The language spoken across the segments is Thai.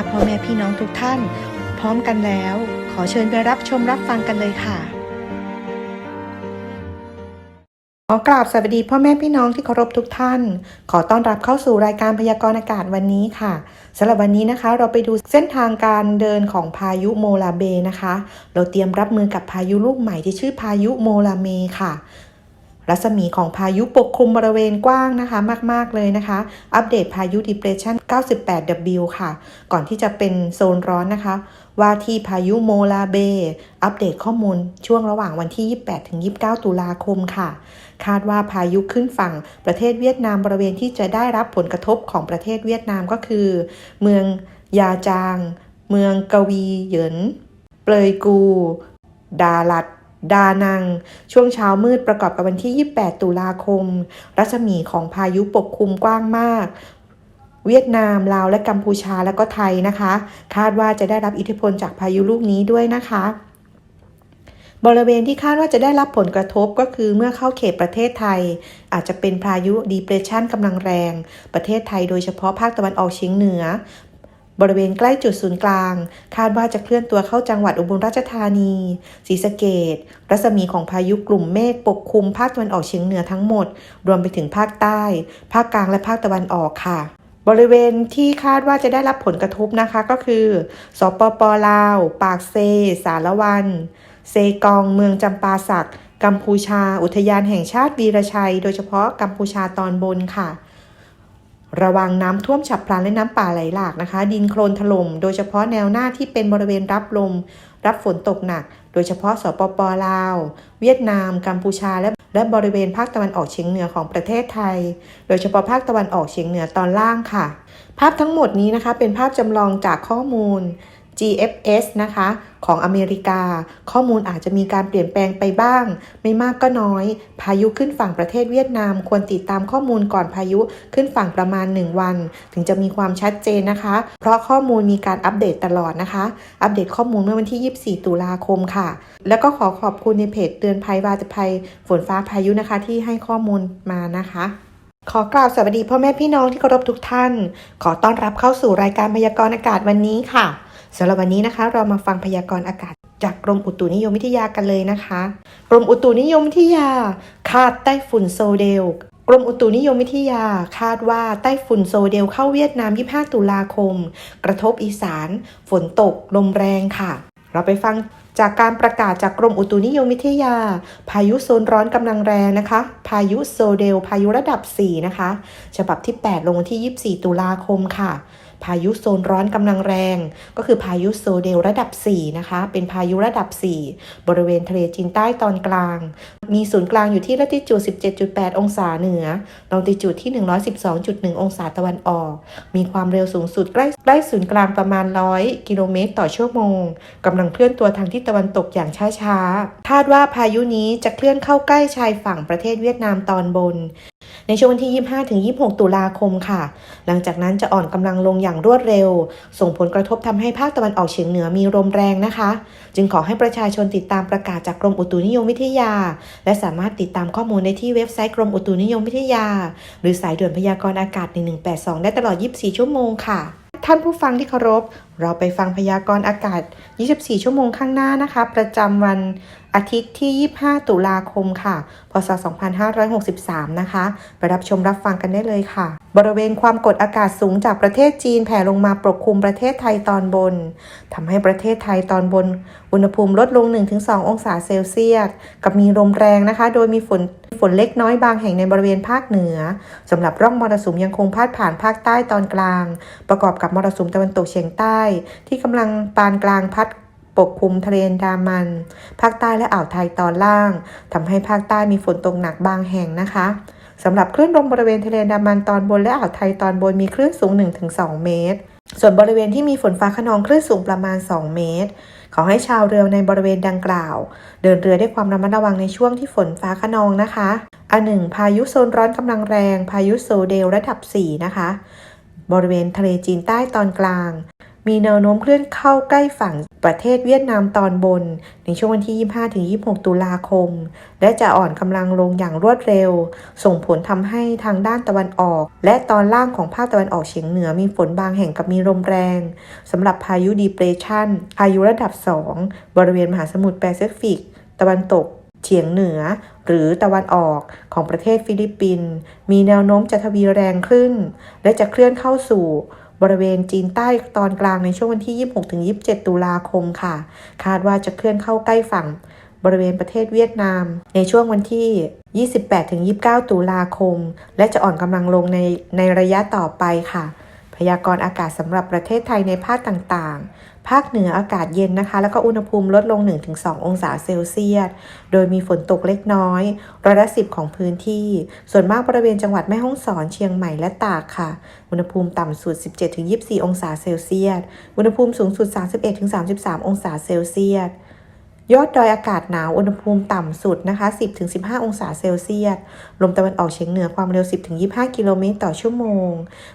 ถ้าพ่อแม่พี่น้องทุกท่าน พร้อมกันแล้ว ขอเชิญไปรับชมรับฟังกันเลยค่ะขอกราบสวัสดีพ่อแม่พี่น้องที่เคารพทุกท่าน ขอต้อนรับเข้าสู่รายการพยากรณ์อากาศวันนี้ค่ะสำหรับวันนี้นะคะ เราไปดูเส้นทางการเดินของพายุโมลาเบนะคะ เราเตรียมรับมือกับพายุลูกใหม่ที่ชื่อพายุโมลาเมค่ะ รัศมีของพายุปกคลุมบริเวณกว้างนะคะมาก ๆ เลยนะคะ อัปเดตพายุ depression 98W ค่ะ ก่อนที่จะเป็นโซนร้อนนะคะ ว่าที่พายุโมลาเบ อัปเดตข้อมูลช่วงระหว่างวันที่ 28ถึง29 ตุลาคมค่ะ คาดว่าพายุขึ้นฝั่งประเทศเวียดนามบริเวณที่จะได้รับผลกระทบของประเทศเวียดนามก็คือ เมืองยาจาง เมืองกวีเหยิน เปลยกู ดาลัด ดานัง ช่วงเช้ามืดประกอบกับวันที่ 28 ตุลาคม รัศมีของพายุปกคลุมกว้างมาก เวียดนาม ลาว และกัมพูชาและก็ไทยนะคะ คาดว่าจะได้รับอิทธิพลจากพายุลูกนี้ด้วยนะคะบริเวณที่คาดว่าจะได้รับผลกระทบก็คือเมื่อเข้าเขตประเทศไทย อาจจะเป็นพายุ depression กำลังแรง ประเทศไทยโดยเฉพาะภาคตะวันออกเฉียงเหนือ บริเวณใกล้จุดศูนย์กลาง คาดว่าจะเคลื่อนตัวเข้าจังหวัดอุบลราชธานีศรีสะเกดรัศมีของพายุกลุ่มเมฆปกคลุมภาคตะวันออกเฉียงเหนือทั้งหมด รวมไปถึงภาคใต้ ภาคกลางและภาคตะวันออกค่ะบริเวณที่คาดว่าจะได้รับผลกระทบนะคะก็คือ สปปลาว ปากเซ สารวัน เซกอง เมืองจำปาสัก กัมพูชา อุทยานแห่งชาติวีรชัย โดยเฉพาะกัมพูชาตอนบนค่ะ ระวังน้ำท่วมฉับพลันและน้ำป่าไหลหลากนะคะ ดินโคลนถล่มโดยเฉพาะแนวหน้าที่เป็นบริเวณรับลม รับฝนตกหนัก โดยเฉพาะสปปลาว เวียดนาม กัมพูชา และและบริเวณภาคตะวันออกเฉียงเหนือของประเทศไทย โดยเฉพาะภาคตะวันออกเฉียงเหนือตอนล่างค่ะ ภาพทั้งหมดนี้นะคะ เป็นภาพจำลองจากข้อมูล GFS นะคะ ของอเมริกา ข้อมูลอาจจะมีการเปลี่ยนแปลงไปบ้าง ไม่มากก็น้อย พายุขึ้นฝั่งประเทศเวียดนาม ควรติดตามข้อมูลก่อนพายุขึ้นฝั่งประมาณ 1 วัน ถึงจะมีความชัดเจนนะคะ เพราะข้อมูลมีการอัปเดตตลอดนะคะ อัปเดตข้อมูลเมื่อวันที่ 24 ตุลาคมค่ะ แล้วก็ขอขอบคุณในเพจเตือนภัยวาตภัยฝนฟ้าพายุนะคะ ที่ให้ข้อมูลมานะคะขอกล่าวสวัสดีพ่อแม่พี่น้องที่เคารพทุกท่าน ขอต้อนรับเข้าสู่รายการพยากรณ์อากาศวันนี้ค่ะ สำหรับวันนี้นะคะ เรามาฟังพยากรณ์อากาศ จากกรมอุตุนิยมวิทยากันเลยนะคะ กรมอุตุนิยมวิทยา คาดไต้ฝุ่นโซเดลกรมอุตุนิยมวิทยาคาดว่าไต้ฝุ่นโซเดลเข้าเวียดนาม 25 ตุลาคม กระทบอีสาน ฝนตก ลมแรงค่ะ เราไปฟังจากการประกาศจากกรมอุตุนิยมวิทยา พายุโซนร้อนกำลังแรงนะคะ พายุโซเดล พายุระดับ 4 นะคะ ฉบับที่ 8 ลงวันที่ 24 ตุลาคมค่ะ พายุโซนร้อนกำลังแรง ก็คือพายุโซเดลระดับ 4 นะคะ เป็นพายุระดับ 4 บริเวณทะเลจีนใต้ตอนกลาง มีศูนย์กลางอยู่ที่ละติจูด 17.8 องศาเหนือ ลองติจูดที่ 112.1 องศาตะวันออก มีความเร็วสูงสุดใกล้ใกล้ศูนย์กลางประมาณ 100 กิโลเมตรต่อชั่วโมงกำลังเคลื่อนตัวทางทิศตะวันตกอย่างช้าๆ คาดว่าพายุนี้จะเคลื่อนเข้าใกล้ชายฝั่งประเทศเวียดนามตอนบน ในช่วงวันที่ 25-26 ตุลาคมค่ะ หลังจากนั้นจะอ่อนกำลังลงอย่างรวดเร็ว ส่งผลกระทบทำให้ภาคตะวันออกเฉียงเหนือมีลมแรงนะคะ จึงขอให้ประชาชนติดตามประกาศจากกรมอุตุนิยมวิทยา และสามารถติดตามข้อมูลได้ที่เว็บไซต์กรมอุตุนิยมวิทยา หรือสายด่วนพยากรณ์อากาศ 1182 ได้ตลอด 24 ชั่วโมงค่ะท่านผู้ฟังที่เคารพ เราไปฟังพยากรณ์อากาศ 24 ชั่วโมงข้างหน้านะคะ ประจำวัน อาทิตย์ที่ 25 ตุลาคมค่ะ พศ 2563 นะคะ ไปรับชมรับฟังกันได้เลยค่ะ บริเวณความกดอากาศสูงจากประเทศจีนแผ่ลงมาปกคลุมประเทศไทยตอนบนทำให้ประเทศไทยตอนบน อุณหภูมิลดลง 1-2 องศาเซลเซียส กับมีลมแรงนะคะ โดยมีฝนฝนเล็กน้อยบางแห่งในบริเวณภาคเหนือสำหรับร่องมรสุมยังคงพาดผ่านภาคใต้ตอนกลาง ประกอบกับมรสุมตะวันตกเฉียงใต้ ที่กำลังปานกลางพัด ปกคลุมทะเลอันดามัน ภาคใต้และอ่าวไทยตอนล่างทำให้ภาคใต้มีฝนตกหนักบางแห่งนะคะสำหรับคลื่นลมบริเวณทะเลอันดามันตอนบนและอ่าวไทยตอนบนมีคลื่นสูง 1-2 เมตร ส่วนบริเวณที่มีฝนฟ้าขนองคลื่นสูงประมาณ 2 เมตร ขอให้ชาวเรือในบริเวณดังกล่าว เดินเรือด้วยความระมัดระวังในช่วงที่ฝนฟ้าขนองนะคะ อันหนึ่งพายุโซนร้อนกำลังแรง พายุโซเดลระดับ 4 นะคะ บริเวณทะเลจีนใต้ตอนกลาง มีแนวโน้มเคลื่อนเข้าใกล้ฝั่งประเทศเวียดนามตอนบน ในช่วงวันที่ 25-26 ตุลาคม และจะอ่อนกำลังลงอย่างรวดเร็ว ส่งผลทำให้ทางด้านตะวันออก และตอนล่างของภาคตะวันออกเฉียงเหนือมีฝนบางแห่งกับมีลมแรงสำหรับพายุดีเพรสชันพายุระดับ 2 บริเวณมหาสมุทรแปซิฟิก ตะวันตกเฉียงเหนือ หรือตะวันออกของประเทศฟิลิปปินส์มีแนวโน้มจะทวีแรงขึ้น และจะเคลื่อนเข้าสู่ บริเวณจีนใต้ตอนกลางในช่วงวันที่ 26-27 ตุลาคมค่ะ คาดว่าจะเคลื่อนเข้าใกล้ฝั่งบริเวณประเทศเวียดนาม ในช่วงวันที่ 28-29 ตุลาคม และจะอ่อนกำลังลงในในระยะต่อไปค่ะ พยากรณ์อากาศสำหรับประเทศไทยในภาคต่างๆ ภาคเหนืออากาศเย็นนะคะ แล้วก็อุณหภูมิลดลง 1-2 องศาเซลเซียส โดยมีฝนตกเล็กน้อยร้อยละสิบของพื้นที่ ส่วนมากบริเวณจังหวัดแม่ฮ่องสอนเชียงใหม่และตากค่ะ อุณหภูมิต่ำสุด 17-24 องศาเซลเซียส อุณหภูมิสูงสุด 31-33 องศาเซลเซียส ยอดดอยอากาศหนาวอุณหภูมิต่ำสุดนะคะ 10-15 องศาเซลเซียส ลมตะวันออกเฉียงเหนือความเร็ว 10-25 กิโลเมตรต่อชั่วโมง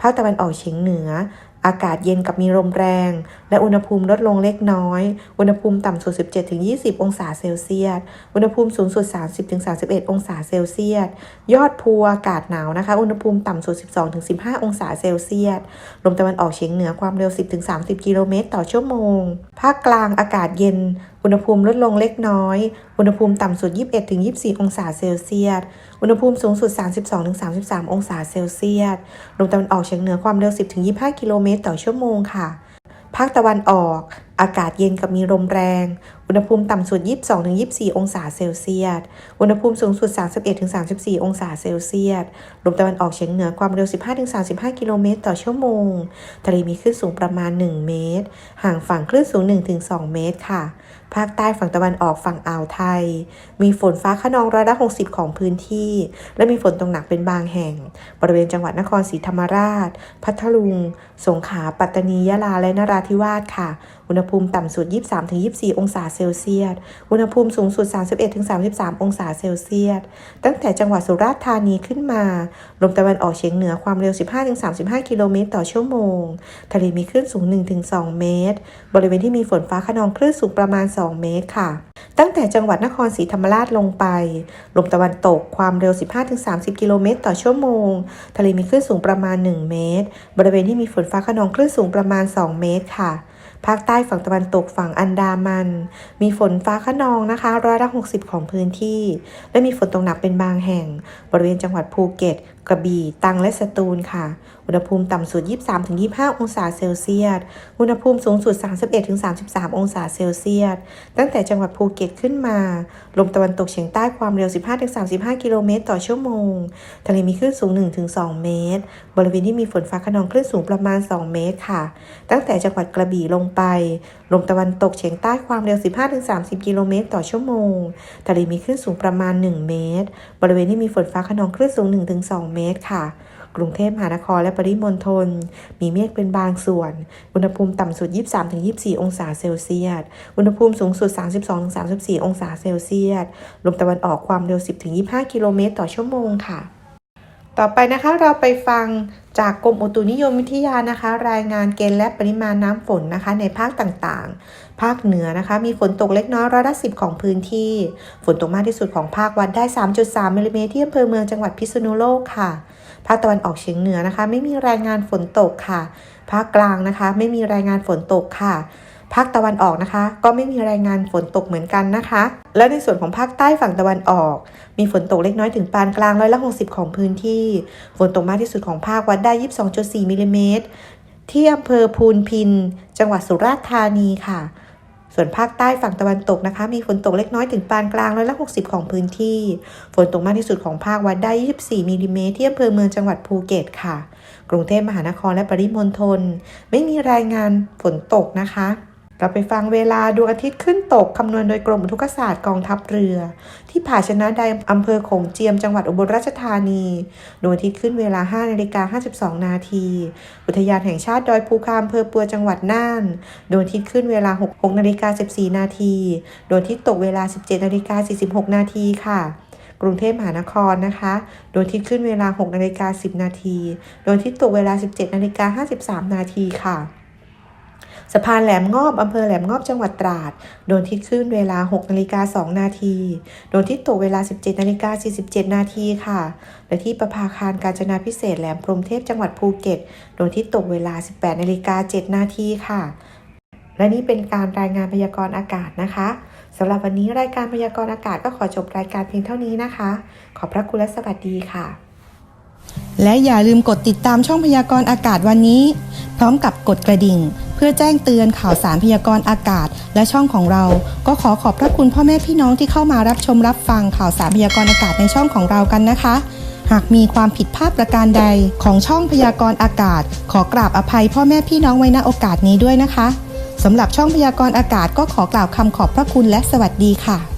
ภาคตะวันออกเฉียงเหนือ อากาศเย็นกับมีลมแรง และอุณหภูมิลดลงเล็กน้อย อุณหภูมิต่ำสุด 17-20 องศาเซลเซียส อุณหภูมิสูงสุด 30-31 องศาเซลเซียส ยอดภูอากาศหนาวนะคะ อุณหภูมิต่ำสุด 12-15 องศาเซลเซียส ลมตะวันออกเฉียงเหนือความเร็ว 10-30 กิโลเมตรต่อชั่วโมง ภาคกลางอากาศเย็น อุณหภูมิลดลงเล็กน้อย อุณหภูมิต่ำสุด 21-24 องศาเซลเซียส อุณหภูมิสูงสุด 32-33 องศาเซลเซียส ลมตะวันออกเฉียงเหนือความเร็ว 10-25 กิโลเมตรต่อชั่วโมงค่ะภาคตะวันออก อากาศเย็นกับมีลมแรง อุณหภูมิต่ำสุด 22-24 องศาเซลเซียส อุณหภูมิสูงสุด 31-34 องศาเซลเซียส ลมตะวันออกเฉียงเหนือความเร็ว 15-35 กิโลเมตรต่อชั่วโมง ทะเลมีคลื่นสูงประมาณ 1 เมตร ห่างฝั่งคลื่นสูง 1-2 เมตรค่ะภาคใต้ฝั่งตะวันออกฝั่งอ่าวไทย มีฝนฟ้าขนองร้อยละ 60 ของพื้นที่ และมีฝนตกหนักเป็นบางแห่ง บริเวณจังหวัดนครศรีธรรมราช พัทลุง สงขลาปัตตานียะลาและนราธิวาสค่ะ อุณหภูมิต่ำสุด 23-24 องศาเซลเซียส อุณหภูมิสูงสุด 31-33 องศาเซลเซียส ตั้งแต่จังหวัดสุราษฎร์ธานีขึ้นมา ลมตะวันออกเฉียงเหนือความเร็ว 15-35 กิโลเมตรต่อชั่วโมง ทะเลมีคลื่นสูง 1-2 เมตร บริเวณที่มีฝนฟ้าขนองคลื่นสูงประมาณ2 เมตรค่ะ ตั้งแต่จังหวัดนครศรีธรรมราชลงไป ลมตะวันตกความเร็ว 15-30 กิโลเมตรต่อชั่วโมง ทะเลมีคลื่นสูงประมาณ 1 เมตร บริเวณที่มีฝนฟ้าขนองคลื่นสูงประมาณ 2 เมตรค่ะภาคใต้ฝั่งตะวันตกฝั่งอันดามัน มีฝนฟ้าขนองนะคะร้อยละ60 ของพื้นที่ และมีฝนตกหนักเป็นบางแห่ง บริเวณจังหวัดภูเก็ต กระบี่ตรังและสตูลค่ะ อุณหภูมิต่ำสุด 23-25 องศาเซลเซียส อุณหภูมิสูงสุด 31-33 องศาเซลเซียส ตั้งแต่จังหวัดภูเก็ตขึ้นมา ลมตะวันตกเฉียงใต้ความเร็ว 15-35 กิโลเมตรต่อชั่วโมง ทะเลมีคลื่นสูง 1-2 เมตร บริเวณที่มีฝนฟ้าขนองคลื่นสูงประมาณ 2 เมตรค่ะ ตั้งแต่จังหวัดกระบี่ลงไป ลมตะวันตกเฉียงใต้ความเร็ว 15-30 กิโลเมตรต่อชั่วโมง ทะเลมีคลื่นสูงประมาณ 1 เมตร บริเวณที่มีฝนฟ้าขนองคลื่นสูง 1-2 เมตรค่ะ กรุงเทพมหานครและปริมณฑล มีเมฆเป็นบางส่วน อุณหภูมิต่ำสุด 23-24 องศาเซลเซียส อุณหภูมิสูงสุด 32-34 องศาเซลเซียส ลมตะวันออกความเร็ว 10-25 กิโลเมตรต่อชั่วโมงค่ะ ต่อไปนะคะเราไปฟัง จากกรมอุตุนิยมวิทยานะคะ รายงานเกณฑ์และปริมาณน้ำฝนนะคะ ในภาคต่างๆ ภาคเหนือนะคะ มีฝนตกเล็กน้อยร้อยละสิบของพื้นที่ ฝนตกมากที่สุดของภาควัดได้ 3.3มิลลิเมตรที่อำเภอเมืองจังหวัดพิษณุโลกค่ะ ภาคตะวันออกเฉียงเหนือนะคะ ไม่มีรายงานฝนตกค่ะ ภาคกลางนะคะ ไม่มีรายงานฝนตกค่ะ ภาคตะวันออกนะคะ ก็ไม่มีรายงานฝนตกเหมือนกันนะคะ และในส่วนของภาคใต้ฝั่งตะวันออก มีฝนตกเล็กน้อยถึงปานกลางร้อยละ60 ของพื้นที่ ฝนตกมากที่สุดของภาควัดได้ 22.4มิลลิเมตรที่อำเภอพูนพิน จังหวัดสุราษฎร์ธานีค่ะ ส่วนภาคใต้ฝั่งตะวันตกนะคะ มีฝนตกเล็กน้อยถึงปานกลางร้อยละ60 ของพื้นที่ ฝนตกมากที่สุดของภาควัดได้ 24มิลลิเมตรที่อำเภอเมืองจังหวัดภูเก็ตค่ะ กรุงเทพมหานครและปริมณฑลไม่มีรายงานฝนตกนะคะ เราไปฟังเวลาดวงอาทิตย์ขึ้นตก คำนวณโดยกรมอุทุกศาสตร์กองทัพเรือ ที่ผาชนะใดอำเภอโขงเจียมจังหวัดอุบลราชธานีดวงอาทิตย์ขึ้นเวลา5นาฬิกา52 นาที อุทยานแห่งชาติดอยภูคาอำเภอปัวจังหวัดน่านดวงอาทิตย์ขึ้นเวลา6 6นาฬิกา14 นาทีดวงอาทิตย์ตกเวลา 17นาฬิกา46 นาทีค่ะกรุงเทพมหานครนะคะดวงอาทิตย์ขึ้นเวลา6นาฬิกา10 นาทีดวงอาทิตย์ตกเวลา 17นาฬิกา53 นาทีค่ะ สะพานแหลมงอบอำเภอแหลมงอบจังหวัดตราด โดนทิศขึ้นเวลา 6นาฬิกา2นาที โดนทิศตกเวลา 17นาฬิกา47นาทีค่ะ และที่ประภาคารการจนาพิเศษแหลมพรมเทพจังหวัดภูเก็ต โดนทิศตกเวลา 18นาฬิกา7นาทีค่ะ และนี่เป็นการรายงานพยากรณ์อากาศนะคะสำหรับวันนี้รายการพยากรณ์อากาศก็ขอจบรายการเพียงเท่านี้นะคะ ขอบพระคุณและสวัสดีค่ะ และอย่าลืมกดติดตามช่องพยากรณ์อากาศวันนี้ พร้อมกับกดกระดิ่ง เพื่อแจ้งเตือนข่าวสารพยากรณ์อากาศ และช่องของเรา ก็ขอขอบพระคุณพ่อแม่พี่น้องที่เข้ามารับชมรับฟังข่าวสารพยากรณ์อากาศในช่องของเรากันนะคะ หากมีความผิดพลาดประการใดของช่องพยากรณ์อากาศ ขอกราบอภัยพ่อแม่พี่น้องไว้ณโอกาสนี้ด้วยนะคะสำหรับช่องพยากรณ์อากาศก็ขอกล่าวคำขอบพระคุณและสวัสดีค่ะ